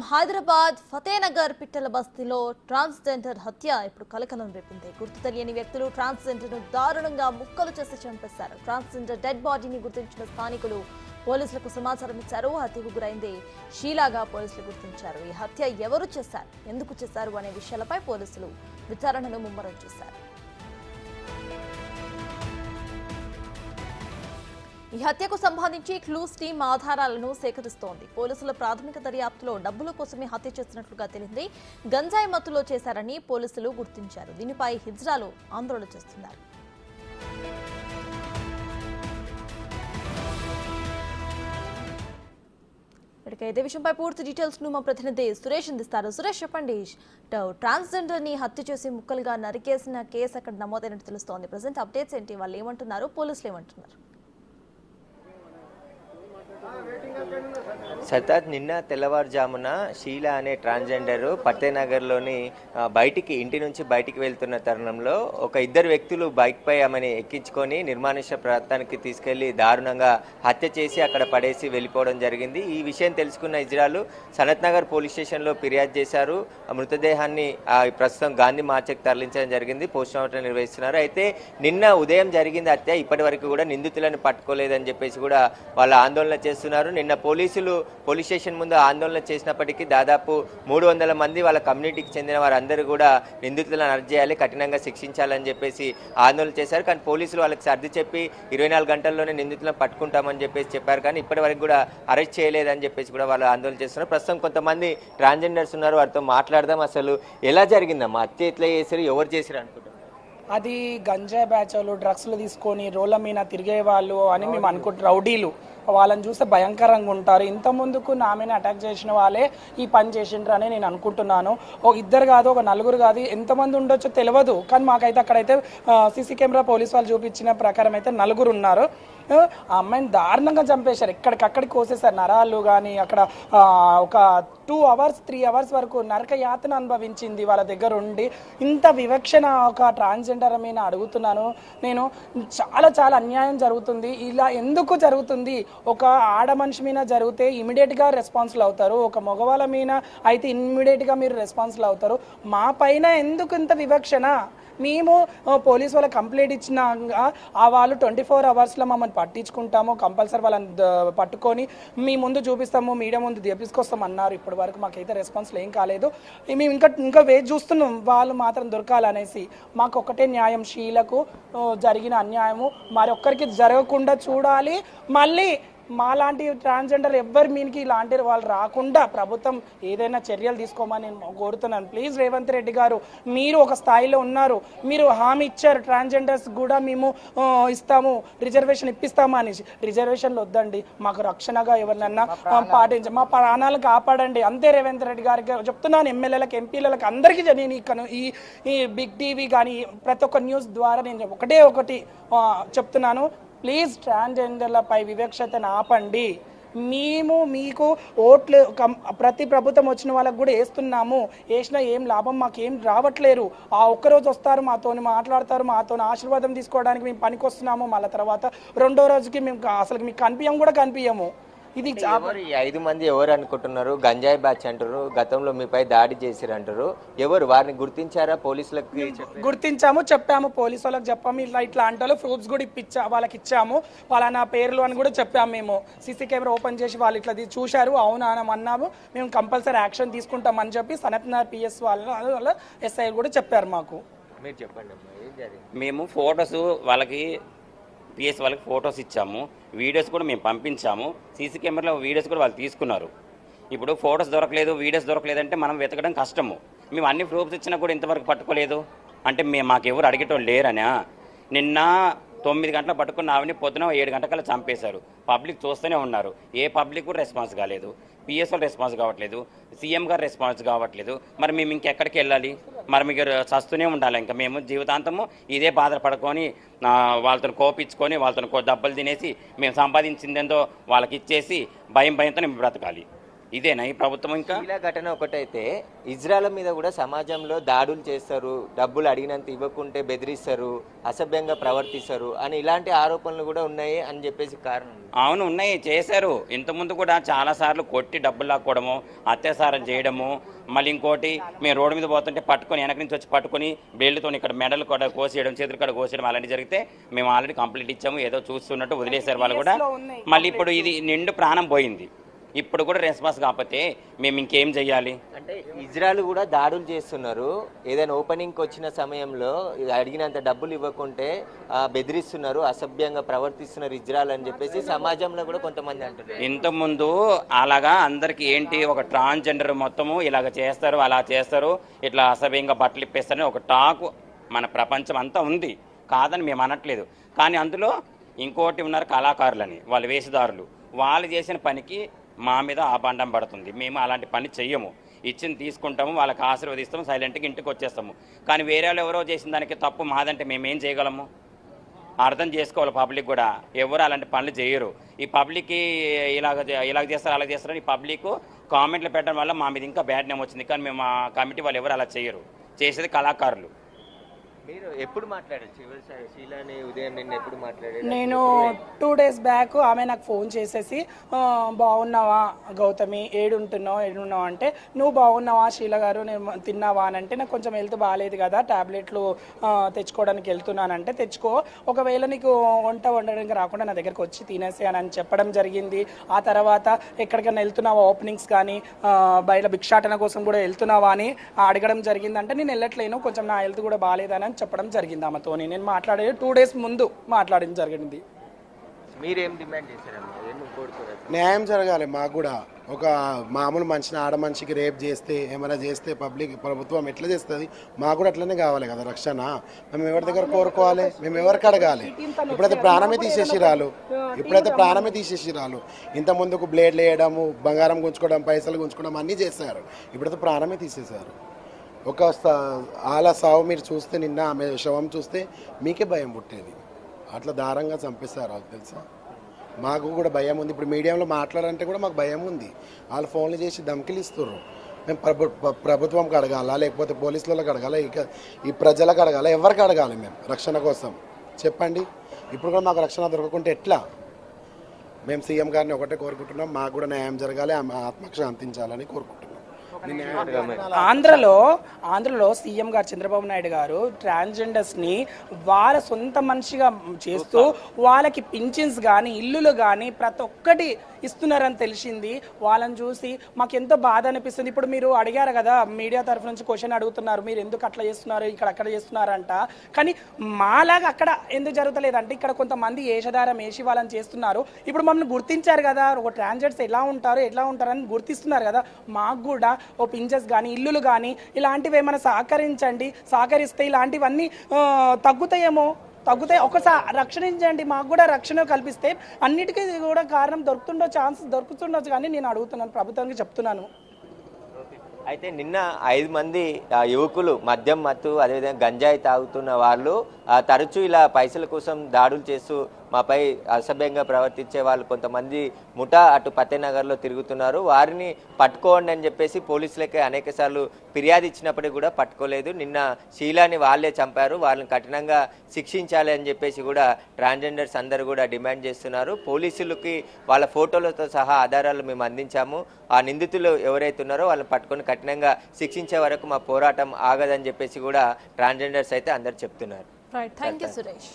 హైదరాబాద్ ఫతేనగర్ పిట్టల బస్తీలో ట్రాన్స్జెండర్ హత్య ఇప్పుడు కలకలం రేపింది. గుర్తు తెలియని వ్యక్తులు ట్రాన్స్జెండర్ను దారుణంగా ముక్కలు చేసి చంపేశారు. ట్రాన్స్జెండర్ డెడ్ బాడీని గుర్తించిన స్థానికులు పోలీసులకు సమాచారం ఇచ్చారు. హత్యకు గురైంది షీలాగా పోలీసులు గుర్తించారు. ఈ హత్య ఎవరు చేశారు? ఎందుకు చేశారు? అనే విషయాలపై పోలీసులు విచారణను ముమ్మరం చేశారు. ఈ హత్యకు సంబంధించి క్లూస్ టీం ఆధారాలను సేకరిస్తోంది. పోలీసుల ప్రాథమిక దర్యాప్తులో డబ్బుల కోసమే హత్య చేసినట్లుగా తెలిసింది గంజాయి మత్తులో చేశారని పోలీసులు గుర్తించారు. దీనిపై హిజ్రాలు ఆందోళన చేస్తున్నారు. ఇదే విషయంపై పూర్తి డీటెయిల్స్ను మా ప్రతినిధి సురేష్ అందిస్తారు. సురేష్ చెప్పండి. ట్రాన్స్జెండర్ని హత్య చేసి ముక్కలుగా నరికేసిన కేసు అక్కడ నమోదైనట్టు తెలుస్తోంది. ప్రజెంట్ అప్డేట్స్ ఏంటి? వాళ్ళు ఏమంటున్నారు? పోలీసులు ఏమంటున్నారు? సతాజ్ నిన్న తెల్లవారుజామున షీలా అనే ట్రాన్స్జెండరు పట్టేనగర్లోని బయటికి ఇంటి నుంచి బయటికి వెళ్తున్న తరుణంలో ఒక ఇద్దరు వ్యక్తులు బైక్పై ఆమెని ఎక్కించుకొని నిర్మానుష్య ప్రాంతానికి తీసుకెళ్ళి దారుణంగా హత్య చేసి అక్కడ పడేసి వెళ్ళిపోవడం జరిగింది. ఈ విషయం తెలుసుకున్న ఇజ్రాలు సనత్ నగర్ పోలీస్ స్టేషన్లో ఫిర్యాదు చేశారు. మృతదేహాన్ని ఆ, ప్రస్తుతం గాంధీ మార్చకు తరలించడం జరిగింది. పోస్టుమార్టం నిర్వహిస్తున్నారు. అయితే నిన్న ఉదయం జరిగింది హత్య. ఇప్పటి వరకు కూడా నిందితులను పట్టుకోలేదని చెప్పేసి కూడా వాళ్ళ ఆందోళన చేస్తున్నారు. నిన్న పోలీసులు పోలీస్ స్టేషన్ ముందు ఆందోళన చేసినప్పటికీ దాదాపు మూడు వందల మంది వాళ్ళ కమ్యూనిటీకి చెందిన వారందరూ కూడా నిందితులను అరెస్ట్ చేయాలి కఠినంగా శిక్షించాలని చెప్పేసి ఆందోళన చేశారు. కానీ పోలీసులు వాళ్ళకి సర్ది చెప్పి ఇరవై నాలుగు గంటల్లోనే నిందితులను పట్టుకుంటామని చెప్పేసి చెప్పారు. కానీ ఇప్పటి వరకు కూడా అరెస్ట్ చేయలేదని చెప్పేసి కూడా వాళ్ళు ఆందోళన చేస్తున్నారు. ప్రస్తుతం కొంతమంది ట్రాన్స్జెండర్స్ ఉన్నారు వారితో మాట్లాడదాం. అసలు ఎలా జరిగిందమ్మా? హత్య ఎట్లా చేశారు? ఎవరు చేశారు అనుకుంటారు అది గంజాయి బ్యాచ్ వాళ్ళు డ్రగ్స్లు తీసుకొని రోళ్ళ మీద తిరిగే వాళ్ళు అని మేము అనుకుంటాం రౌడీలు. వాళ్ళని చూస్తే భయంకరంగా ఉంటారు. ఇంత ముందుకు నా మీద అటాక్ చేసిన వాళ్ళే ఈ పని చేసిండ్రు అని నేను అనుకుంటున్నాను. ఒక ఇద్దరు కాదు ఒక నలుగురు కాదు ఎంతమంది ఉండొచ్చో తెలియదు. కానీ మాకైతే అక్కడైతే సీసీ కెమెరా పోలీస్ వాళ్ళు చూపించిన ప్రకారం అయితే నలుగురు ఉన్నారు. ఆ అమ్మాయిని దారుణంగా చంపేశారు. ఎక్కడికక్కడ కోసేశారు. నరాలు కానీ అక్కడ ఒక టూ అవర్స్ త్రీ అవర్స్ వరకు నరక యాతన అనుభవించింది వాళ్ళ దగ్గర ఉండి ఇంత వివక్షణ ఒక ట్రాన్స్జెండర్ మీద అడుగుతున్నాను. నేను చాలా చాలా అన్యాయం జరుగుతుంది. ఇలా ఎందుకు జరుగుతుంది? ఒక ఆడ మనిషి మీద జరిగితే ఇమీడియట్గా రెస్పాన్సిబుల్ అవుతారు. ఒక మగవాళ్ళ మీద అయితే ఇమ్మీడియట్గా మీరు రెస్పాన్సిబుల్ అవుతారు. మా పైన ఎందుకు ఇంత వివక్షణ? మేము పోలీస్ వాళ్ళకి కంప్లైంట్ ఇచ్చినాక ఆ వాళ్ళు ట్వంటీ ఫోర్ అవర్స్లో మమ్మల్ని పట్టించుకుంటాము కంపల్సరీ వాళ్ళని పట్టుకొని మీ ముందు చూపిస్తాము మీడియా ముందు తెప్పించుకొస్తాం అన్నారు ఇప్పటి వరకు మాకైతే రెస్పాన్స్ ఏం కాలేదు. మేము ఇంకా ఇంకా వేచి చూస్తున్నాం వాళ్ళు మాత్రం దొరకాలనేసి. మాకు ఒకటే న్యాయం షీలకు జరిగిన అన్యాయము. మరొక్కరికి జరగకుండా చూడాలి. మళ్ళీ మాలాంటి ట్రాన్స్జెండర్ ఎవ్వరి మీనికి ఇలాంటి వాళ్ళు రాకుండా ప్రభుత్వం ఏదైనా చర్యలు తీసుకోమని నేను కోరుతున్నాను. ప్లీజ్ రేవంత్ రెడ్డి గారు మీరు ఒక స్థాయిలో ఉన్నారు. మీరు హామీ ఇచ్చారు ట్రాన్స్జెండర్స్ కూడా మేము ఇస్తాము రిజర్వేషన్ ఇప్పిస్తాము అనేసి. రిజర్వేషన్లు వద్దండి. మాకు రక్షణగా ఎవరినన్నా పాటించ మా ప్రాణాలు కాపాడండి. అంతే రేవంత్ రెడ్డి గారికి చెప్తున్నాను. ఎమ్మెల్యేలకు ఎంపీలకు అందరికీ నేను కను- ఈ ఈ బిగ్ టీవీ కానీ ప్రతి ఒక్క న్యూస్ ద్వారా నేను ఒకటే ఒకటి చెప్తున్నాను. ప్లీజ్ ట్రాన్స్జెండర్లపై వివక్షతను ఆపండి. మేము మీకు ఓట్లు కం- ప్రతి ప్రభుత్వం వచ్చిన వాళ్ళకు కూడా వేస్తున్నాము. వేసినా ఏం లాభం మాకు ఏం రావట్లేరు ఆ ఒక్కరోజు వస్తారు మాతోని మాట్లాడతారు మాతో ఆశీర్వాదం తీసుకోవడానికి మేము పనికి వస్తున్నాము మళ్ళీ తర్వాత రెండో రోజుకి మేము అసలు మీకు కనిపించం కూడా కనిపించము ఇది ఈ ఐదు మంది ఎవరు అనుకుంటున్నారు? గంజాయి బ్యాచ్ అంటారు గతంలో మీపై దాడి చేసిరు అంటారు. ఎవరు వారిని గుర్తించారా? పోలీసులకు? గుర్తించాము చెప్పాము పోలీసు వాళ్ళకి చెప్పాము. ఇట్లా ఇట్లా అంటే ప్రూఫ్స్ కూడా ఇప్పించా వాళ్ళకి ఇచ్చాము. వాళ్ళ నా పేర్లు అని కూడా చెప్పాము మేము. సీసీ కెమెరా ఓపెన్ చేసి వాళ్ళు ఇట్లా చూశారు. అవునా అని అన్నాము. మేము కంపల్సరీ యాక్షన్ తీసుకుంటామని చెప్పి సనత్నార్ పిఎస్ వాళ్ళ వాళ్ళ ఎస్ఐ కూడా చెప్పారు మాకు. మీరు చెప్పండి అమ్మా ఏం జరిగింది? మేము ఫొటోస్ వాళ్ళకి పిఎస్ వాళ్ళకి ఫొటోస్ ఇచ్చాము. వీడియోస్ కూడా మేము పంపించాము. సీసీ కెమెరాలో వీడియోస్ కూడా వాళ్ళు తీసుకున్నారు. ఇప్పుడు ఫొటోస్ దొరకలేదు వీడియోస్ దొరకలేదంటే మనం వెతకడం కష్టము. మేము అన్ని ప్రూఫ్స్ ఇచ్చినా కూడా ఇంతవరకు పట్టుకోలేదు. అంటే మేము మాకు ఎవరు అడిగేటోళ్ళు లేరనా? నిన్న తొమ్మిది గంటల పట్టుకున్న ఆవిని పొద్దున ఏడు గంటకల్లా చంపేశారు. పబ్లిక్ చూస్తూనే ఉన్నారు. ఏ పబ్లిక్ కూడా రెస్పాన్స్ కాలేదు. పిఎస్ఓ రెస్పాన్స్ కావట్లేదు. సీఎం గారు రెస్పాన్స్ కావట్లేదు. మరి మేము ఇంకెక్కడికి వెళ్ళాలి? మరి మీకు చస్తూనే ఉండాలి. ఇంకా మేము జీవితాంతము ఇదే బాధలు పడుకొని వాళ్ళతో కోపించుకొని వాళ్ళతో డబ్బులు దెబ్బలు తినేసి మేము సంపాదించిందేందో వాళ్ళకి ఇచ్చేసి భయం భయంతో మేము బ్రతకాలి. ఇదేనా ఈ ప్రభుత్వం ఇంకా? ఇలా ఘటన ఒకటైతే ఇజ్రాయల్ మీద కూడా సమాజంలో దాడులు చేస్తారు డబ్బులు అడిగినంత ఇవ్వకుంటే బెదిరిస్తారు అసభ్యంగా ప్రవర్తిస్తారు అని ఇలాంటి ఆరోపణలు కూడా ఉన్నాయి అని చెప్పేసి కారణం. అవును ఉన్నాయి. చేశారు. ఇంతకుముందు కూడా చాలా సార్లు కొట్టి డబ్బులు లాక్కోవడము అత్యాచారం చేయడము మళ్ళీ ఇంకోటి మేము రోడ్డు మీద పోతుంటే పట్టుకొని వెనక నుంచి వచ్చి పట్టుకొని బెల్ట్తో ఇక్కడ మెడలు కూడా కోసేయడం చేతులు కూడా కోసేయడం అలాంటి జరిగితే మేము ఆల్రెడీ కంప్లీట్ ఇచ్చాము ఏదో చూస్తున్నట్టు వదిలేశారు వాళ్ళు కూడా. మళ్ళీ ఇప్పుడు ఇది నిండు ప్రాణం పోయింది. ఇప్పుడు కూడా రెస్పాన్స్ కాకపోతే మేము ఇంకేం చెయ్యాలి? అంటే ఇజ్రాయల్ కూడా దాడులు చేస్తున్నారు. ఏదైనా ఓపెనింగ్కి వచ్చిన సమయంలో అడిగినంత డబ్బులు ఇవ్వకుంటే బెదిరిస్తున్నారు అసభ్యంగా ప్రవర్తిస్తున్నారు ఇజ్రాయల్ అని చెప్పేసి సమాజంలో కూడా కొంతమంది అంటున్నారు. ఇంతకుముందు అలాగా అందరికి ఏంటి ఒక ట్రాన్స్జెండర్ మొత్తము ఇలాగ చేస్తారు అలా చేస్తారు ఇట్లా అసభ్యంగా బట్టలు ఇప్పేస్తారని ఒక టాక్ మన ప్రపంచం అంతా ఉంది. కాదని మేము అనట్లేదు. కానీ అందులో ఇంకోటి ఉన్నారు కళాకారులని వాళ్ళు వేషధారులు. వాళ్ళు చేసిన పనికి మా మీద ఆపాండం పడుతుంది. మేము అలాంటి పని చెయ్యము. ఇచ్చింది తీసుకుంటాము వాళ్ళకి ఆశీర్వదిస్తాము సైలెంట్గా ఇంటికి వచ్చేస్తాము. కానీ వేరే వాళ్ళు ఎవరో చేసిన దానికి తప్పు మాదంటే మేమేం చేయగలము? అర్థం చేసుకోవాలి పబ్లిక్ కూడా. ఎవరు అలాంటి పనులు చేయరు. ఈ పబ్లిక్కి ఇలాగ ఇలాగ చేస్తారు అలా చేస్తారు ఈ పబ్లిక్ కామెంట్లు పెట్టడం వల్ల మా మీద ఇంకా బ్యాడ్ నేమ్ వచ్చింది. కానీ మేము మా కమిటీ వాళ్ళు ఎవరు అలా చేయరు. చేసేది కళాకారులు. మీరు ఎప్పుడు మాట్లాడారు? చివరిసారి శీలాని ఉదయం నిన్న ఎప్పుడు మాట్లాడారు? నేను టూ డేస్ బ్యాక్ ఆమె నాకు ఫోన్ చేసేసి "ఆ, బాగున్నావా గౌతమి? ఏడుంటున్నావు? ఏడున్నావు? అంటే నువ్వు బాగున్నావా శీల గారు? నేను తిన్నావా? అని అంటే నాకు కొంచెం హెల్త్ బాగాలేదు కదా టాబ్లెట్లు ఆ, తెచ్చుకోవడానికి వెళ్తున్నానంటే తెచ్చుకో. ఒకవేళ నీకు వంట వండడానికి రాకుండా నా దగ్గరకు వచ్చి తినేసి అని చెప్పడం జరిగింది. ఆ తర్వాత ఎక్కడికైనా వెళ్తున్నావా ఓపెనింగ్స్ కానీ ఆ, బయట భిక్షాటన కోసం కూడా వెళ్తున్నావా అని అడగడం జరిగింది. అంటే నేను వెళ్ళట్లేను. కొంచెం నా హెల్త్ కూడా బాగాలేదని అని చెప్పడం జరిగింది ఆమెతో. నేను మాట్లాడేది టూ డేస్ ముందు మాట్లాడడం జరిగింది. మీరేం డిమాండ్ న్యాయం జరగాలి మాకు కూడా. ఒక మామూలు మనిషిని ఆడ మనిషికి రేప్ చేస్తే ఏమైనా చేస్తే పబ్లిక్ ప్రభుత్వం ఎట్లా చేస్తుంది? మాకు కూడా అట్లనే కావాలి కదా రక్షణ. మేము ఎవరి దగ్గర కోరుకోవాలి? మేము ఎవరికి అడగాలి? ఇప్పుడైతే ప్రాణమే తీసేసిరాలు ఇప్పుడైతే ప్రాణమే తీసేసిరాలు ఇంత ముందుకు బ్లేడ్లు వేయడము బంగారం గుంజుకోవడం పైసలు గుంజుకోవడం అన్నీ చేశారు. ఇప్పుడైతే ప్రాణమే తీసేశారు. ఒక స- ఆల సావు మీరు చూస్తే నిన్న ఆమె శవం చూస్తే మీకే భయం పుట్టేది. అట్లా దారంగా చంపేస్తారు అది తెలుసా? మాకు కూడా భయం ఉంది. ఇప్పుడు మీడియంలో మాట్లాడాలంటే కూడా మాకు భయం ఉంది. వాళ్ళు ఫోన్లు చేసి ధమ్కిలు ఇస్తున్నారు మేము ప్రభు ప్రభుత్వంకి అడగాల? లేకపోతే పోలీసులకు అడగాల? ఇక ఈ ప్రజలకు అడగాల? ఎవరికి అడగాలి మేము రక్షణ కోసం? చెప్పండి. ఇప్పుడు కూడా మాకు రక్షణ దొరకకుంటే ఎట్లా? మేము సీఎం గారిని ఒకటే కోరుకుంటున్నాం. మాకు కూడా న్యాయం జరగాలి. ఆమె ఆత్మకు శాంతించాలని కోరుకుంటున్నాం. ఆంధ్రలో ఆంధ్రలో సీఎం గారు చంద్రబాబు నాయుడు గారు ట్రాన్స్జెండర్స్ని వాళ్ళ సొంత మనిషిగా చేస్తూ వాళ్ళకి పింఛన్స్ కానీ ఇల్లులు కానీ ప్రతి ఒక్కటి ఇస్తున్నారని తెలిసింది. వాళ్ళని చూసి మాకు ఎంతో బాధ అనిపిస్తుంది. ఇప్పుడు మీరు అడిగారు కదా మీడియా తరఫు నుంచి క్వశ్చన్ అడుగుతున్నారు. మీరు ఎందుకు అట్లా చేస్తున్నారు ఇక్కడ అక్కడ చేస్తున్నారంట. కానీ మాలాగా అక్కడ ఎందుకు జరుగుతలేదంటే ఇక్కడ కొంతమంది ఏషధారం వేసి వాళ్ళని చేస్తున్నారు. ఇప్పుడు మమ్మల్ని గుర్తించారు కదా ఒక ట్రాన్జెక్ట్స్ ఎలా ఉంటారు ఎట్లా ఉంటారని గుర్తిస్తున్నారు కదా. మాకు కూడా ఓ పింజెస్ కానీ ఇల్లులు కానీ ఇలాంటివి ఏమైనా సహకరించండి సహకరిస్తే ఇలాంటివన్నీ తగ్గుతాయేమో. తగ్గుతాయి. ఒకసారి రక్షణించండి. మాకు కూడా రక్షణ కల్పిస్తే అన్నిటికీ కూడా కారణం దొరుకుతుండో ఛాన్స్ దొరుకుతుండొచ్చు కానీ నేను అడుగుతున్నాను ప్రభుత్వానికి చెప్తున్నాను. అయితే నిన్న ఐదు మంది యువకులు మద్యం మత్తు అదేవిధంగా గంజాయి తాగుతున్న వాళ్ళు తరచూ ఇలా పైసల కోసం దాడులు చేస్తూ మాపై అసభ్యంగా ప్రవర్తించే వాళ్ళు కొంతమంది ముఠా అటు పత్తేనగర్లో తిరుగుతున్నారు. వారిని పట్టుకోండి అని చెప్పేసి పోలీసులకి అనేక సార్లు ఫిర్యాదు ఇచ్చినప్పటికీ కూడా పట్టుకోలేదు. నిన్న శీలాని వాళ్ళే చంపారు. వాళ్ళని కఠినంగా శిక్షించాలి అని చెప్పేసి కూడా ట్రాన్స్జెండర్స్ అందరూ కూడా డిమాండ్ చేస్తున్నారు. పోలీసులకి వాళ్ళ ఫోటోలతో సహా ఆధారాలు మేము అందించాము. ఆ నిందితులు ఎవరైతే ఉన్నారో వాళ్ళని పట్టుకొని కఠినంగా శిక్షించే వరకు మా పోరాటం ఆగదని చెప్పేసి కూడా ట్రాన్స్జెండర్స్ అయితే అందరు చెప్తున్నారు. Right thank you Suresh